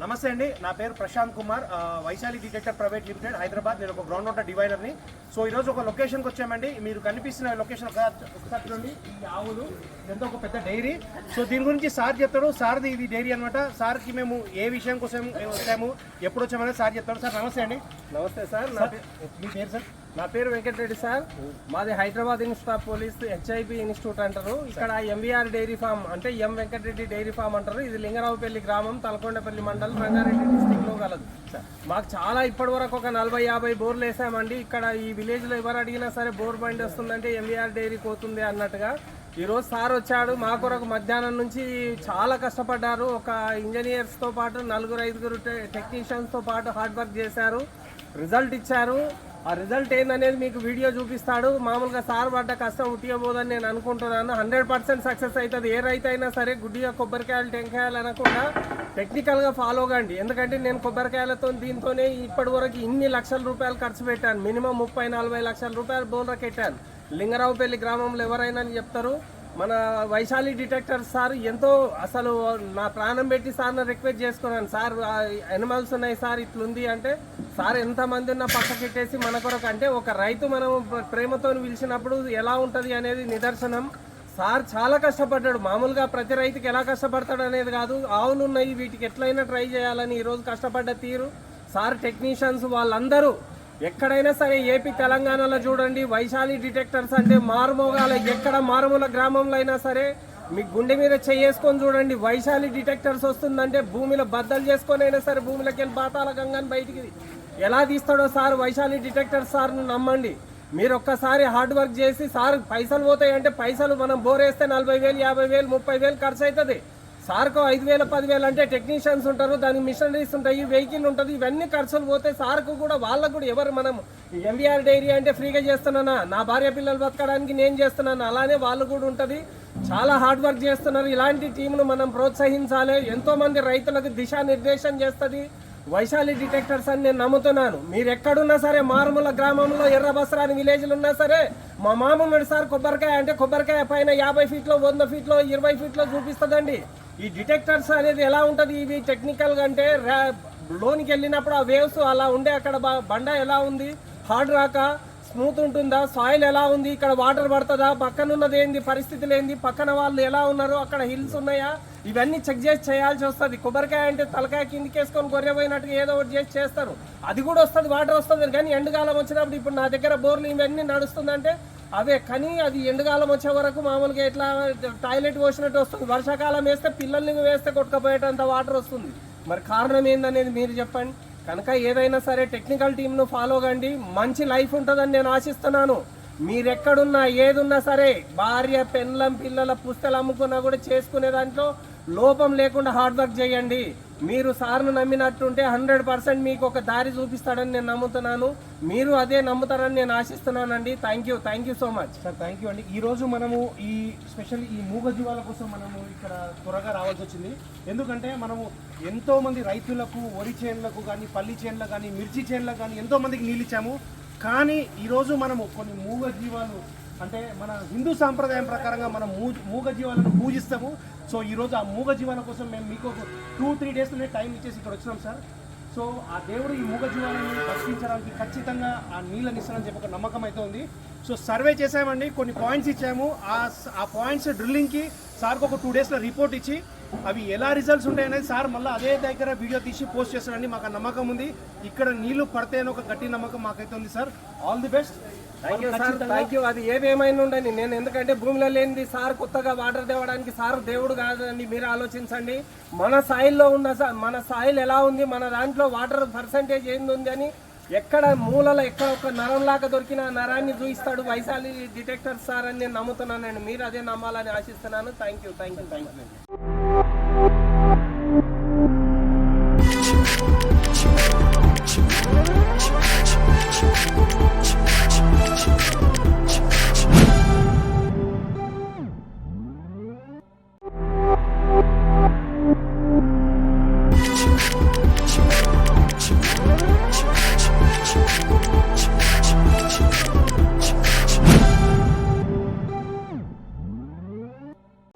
నమస్తే అండి. నా పేరు Prashant Kumar. Vaishali detector private limited Hyderabad. నేను ఒక గ్రౌండ్ వాటర్ డివైనర్ని సో ఈరోజు ఒక లొకేషన్కి వచ్చామండి. మీరు కనిపిస్తున్న లొకేషన్ ఒక ఒకసారి చూడండి. ఈ ఆవులు ఎంతో ఒక పెద్ద డైరీ సో దీని గురించి సార్ చెప్తాడు. సార్ది ఇది డైరీ అనమాట సార్కి మేము ఏ విషయం కోసం వచ్చాము ఎప్పుడు వచ్చామనేది సార్ చెప్తాడు. సార్ నమస్తే అండి. నమస్తే సార్. మీ పేరు సార్? నా పేరు వెంకటరెడ్డి సార్. మాది Hyderabad insta police HIB institute అంటారు. ఇక్కడ ఎంవీఆర్ డైరీ ఫామ్ అంటే ఎం వెంకటరెడ్డి డైరీ ఫామ్ అంటారు. ఇది లింగరావుపల్లి గ్రామం తలకొండపల్లి మండలం రంగారెడ్డి డిస్టిక్లో గలదు మాకు చాలా ఇప్పటి వరకు ఒక నలభై యాభై బోర్లు వేసామండి. ఇక్కడ ఈ విలేజ్లో ఎవరు అడిగినా సరే బోర్ బండి వస్తుందంటే ఎంవీఆర్ డైరీ పోతుంది అన్నట్టుగా. ఈ రోజు సార్ వచ్చాడు. మా కొరకు మధ్యాహ్నం నుంచి చాలా కష్టపడ్డారు. ఒక ఇంజనీర్స్తో పాటు నలుగురు ఐదుగురు టెక్నీషియన్స్తో పాటు హార్డ్ వర్క్ చేశారు. రిజల్ట్ ఇచ్చారు. ఆ రిజల్ట్ ఏందనేది మీకు వీడియో చూపిస్తాడు. మామూలుగా సార్ పడ్డ కష్టం ఉట్టియబోదని నేను అనుకుంటున్నాను. హండ్రెడ్ పర్సెంట్ సక్సెస్ అవుతుంది. ఏ రైతు అయినా సరే గుడ్డిగా కొబ్బరికాయలు టెంకాయలు అనకుండా టెక్నికల్గా ఫాలో కండి. ఎందుకంటే నేను కొబ్బరికాయలతో దీంతోనే ఇప్పటి వరకు ఇన్ని లక్షల రూపాయలు ఖర్చు పెట్టాను. మినిమం ముప్పై నలభై లక్షల రూపాయలు బోన్లకు పెట్టాను లింగరావుపల్లి గ్రామంలో ఎవరైనా అని చెప్తారు. మన వైశాలి డిటెక్టర్ సార్ ఎంతో అసలు నా ప్రాణం పెట్టి సార్ని రిక్వెస్ట్ చేసుకున్నాను. సార్ ఎనిమల్స్ ఉన్నాయి సార్ ఇట్లుంది అంటే సార్ ఎంతమంది ఉన్న పక్కకెట్టేసి మన కొరకు అంటే ఒక రైతు మనం ప్రేమతో పిలిచినప్పుడు ఎలా ఉంటుంది అనేది నిదర్శనం. సార్ చాలా కష్టపడ్డాడు. మామూలుగా ప్రతి రైతుకి ఎలా కష్టపడతాడు అనేది కాదు. ఆవులు ఉన్నాయి వీటికి ఎట్లయినా ట్రై చేయాలని ఈరోజు కష్టపడ్డ తీరు. సార్ టెక్నీషియన్స్ వాళ్ళందరూ ఎక్కడైనా సరే ఏపీ తెలంగాణలో చూడండి వైశాలి డిటెక్టర్స్ అంటే మారుమోగాల. ఎక్కడ మారుమూల గ్రామంలో అయినా సరే మీ గుండె మీద చేసుకొని చూడండి వైశాలి డిటెక్టర్స్ వస్తుందంటే భూమిలో బద్దలు చేసుకొని అయినా సరే భూమిలోకి వెళ్ళి పాతాల గంగాని బయటికి ఎలా తీస్తాడో సార్ వైశాలి డిటెక్టర్ సార్ను నమ్మండి. మీరు ఒక్కసారి హార్డ్ వర్క్ చేసి సార్ పైసలు పోతాయి అంటే పైసలు మనం బోరేస్తే నలభై వేలు యాభై వేలు ముప్పై వేలు ఖర్చు అవుతుంది. సార్కు ఐదు వేల పదివేలు అంటే టెక్నీషియన్స్ ఉంటారు దానికి మిషనరీస్ ఉంటాయి వెహికల్ ఉంటుంది ఇవన్నీ ఖర్చులు పోతే సార్కు కూడా వాళ్ళకు కూడా ఎవరు మనం ఎంవీఆర్ డైరీ అంటే ఫ్రీగా చేస్తున్నానా? నా భార్య పిల్లలు బతకడానికి నేను చేస్తున్నాను? అలానే వాళ్ళు కూడా ఉంటుంది. చాలా హార్డ్ వర్క్ చేస్తున్నారు. ఇలాంటి టీంను మనం ప్రోత్సహించాలి. ఎంతోమంది రైతులకు దిశానిర్దేశం చేస్తుంది. వైశాలి డిటెక్టర్స్ అని నేను నమ్ముతున్నాను. మీరు ఎక్కడున్నా సరే మారుమూల గ్రామంలో ఎర్ర బసరాని విలేజ్లు ఉన్నా సరే మా మామ సార్ కొబ్బరికాయ అంటే కొబ్బరికాయ పైన యాభై ఫీట్లో వంద ఫీట్లో ఇరవై ఫీట్లో చూపిస్తుందండి. ఈ డిటెక్టర్స్ అనేది ఎలా ఉంటుంది? ఇవి టెక్నికల్గా అంటే లోనికి వెళ్ళినప్పుడు ఆ వేవ్స్ అలా ఉండే అక్కడ బండ ఎలా ఉంది? హార్డ్ రాక స్మూత్ ఉంటుందా? సాయిల్ ఎలా ఉంది? ఇక్కడ వాటర్ పడుతుందా? పక్కన ఉన్నది ఏంది? పరిస్థితులు ఏంది? పక్కన వాళ్ళు ఎలా ఉన్నారు? అక్కడ హిల్స్ ఉన్నాయా? ఇవన్నీ చెక్ చేసి చేయాల్సి వస్తుంది. కొబ్బరికాయ అంటే తలకాయ కిందికేసుకొని వేసుకొని పోయినట్టుగా ఏదో ఒకటి చేసి చేస్తారు. అది కూడా వస్తుంది వాటర్ వస్తుంది. కానీ ఎండకాలం వచ్చినప్పుడు ఇప్పుడు నా దగ్గర బోర్లు ఇవన్నీ నడుస్తుందంటే అవే కానీ అది ఎండకాలం వచ్చే వరకు మామూలుగా ఎట్లా టాయిలెట్ పోసినట్టు వస్తుంది. వర్షాకాలం వేస్తే పిల్లల్ని వేస్తే కొట్టుకపోయేటంత వాటర్ వస్తుంది. మరి కారణం ఏందనేది మీరు చెప్పండి. కనుక ఏదైనా సరే టెక్నికల్ టీంను ఫాలో కండి. మంచి లైఫ్ ఉంటుందని నేను ఆశిస్తున్నాను. మీరెక్కడున్నా ఏదున్నా సరే భార్య పెన్లం పిల్లల పుస్తలు అమ్ముకున్నా కూడా చేసుకునే దాంట్లో లోపం లేకుండా హార్డ్ వర్క్ చేయండి. మీరు సార్ను నమ్మినట్టుంటే హండ్రెడ్ పర్సెంట్ మీకు ఒక దారి చూపిస్తాడని నేను నమ్ముతున్నాను. మీరు అదే నమ్ముతారని నేను ఆశిస్తున్నానండి. Thank you thank you so much. Sir thank you అండి. ఈరోజు మనము ఈ స్పెషల్ ఈ మూగ జీవాల కోసం మనము ఇక్కడ త్వరగా రావాల్సి వచ్చింది. ఎందుకంటే మనము ఎంతోమంది రైతులకు వరి చేనులకు కానీ పల్లి చేనులకు కానీ మిర్చి చేనులకు కానీ ఎంతోమందికి నీళ్ళు ఇచ్చాము. కానీ ఈరోజు మనము కొన్ని మూగ జీవాలు అంటే మన హిందూ సాంప్రదాయం ప్రకారంగా మనం మూ మూగ జీవాలను పూజిస్తాము. సో ఈరోజు ఆ మూగ జీవాల కోసం మేము మీకు టూ త్రీ డేస్లోనే టైం ఇచ్చేసి ఇక్కడ వచ్చినాం సార్ సో ఆ దేవుడు ఈ మూగ జీవాలను రక్షించడానికి ఖచ్చితంగా ఆ నీళ్ళని ఇస్తానని చెప్పి ఒక నమ్మకం అయితే ఉంది. సో సర్వే చేసామండి కొన్ని పాయింట్స్ ఇచ్చాము. ఆ ఆ పాయింట్స్ డ్రిల్లింగ్కి సార్కి ఒక టూ డేస్లో రిపోర్ట్ ఇచ్చి అవి ఎలా రిజల్ట్స్ ఉంటాయనేది సార్ మళ్ళీ అదే దగ్గర వీడియో తీసి పోస్ట్ చేస్తారని మాకు నమ్మకం ఉంది. ఇక్కడ నీళ్ళు పడతాయని ఒక గట్టి నమ్మకం మాకైతే ఉంది sir. All the best thank you sir thank you అది ఏదేమైనా ఉండని నేను ఎందుకంటే భూమిలో లేనిది సార్ కొత్తగా వాటర్ తేవడానికి సార్ దేవుడు కాదండి. మీరు ఆలోచించండి. మన సాయిల్లో ఉన్న మన సాయిల్ ఎలా ఉంది? మన దాంట్లో వాటర్ పర్సంటేజ్ ఏంది ఉంది అని ఎక్కడ మూలలో ఎక్కడ ఒక నరం లాగా దొరికిన నరాన్ని చూపిస్తాడు వైశాలి డిటెక్టర్ సార్ అని నేను నమ్ముతున్నానండి. మీరు అదే నమ్మాలని ఆశిస్తున్నాను. Thank you thank you thank you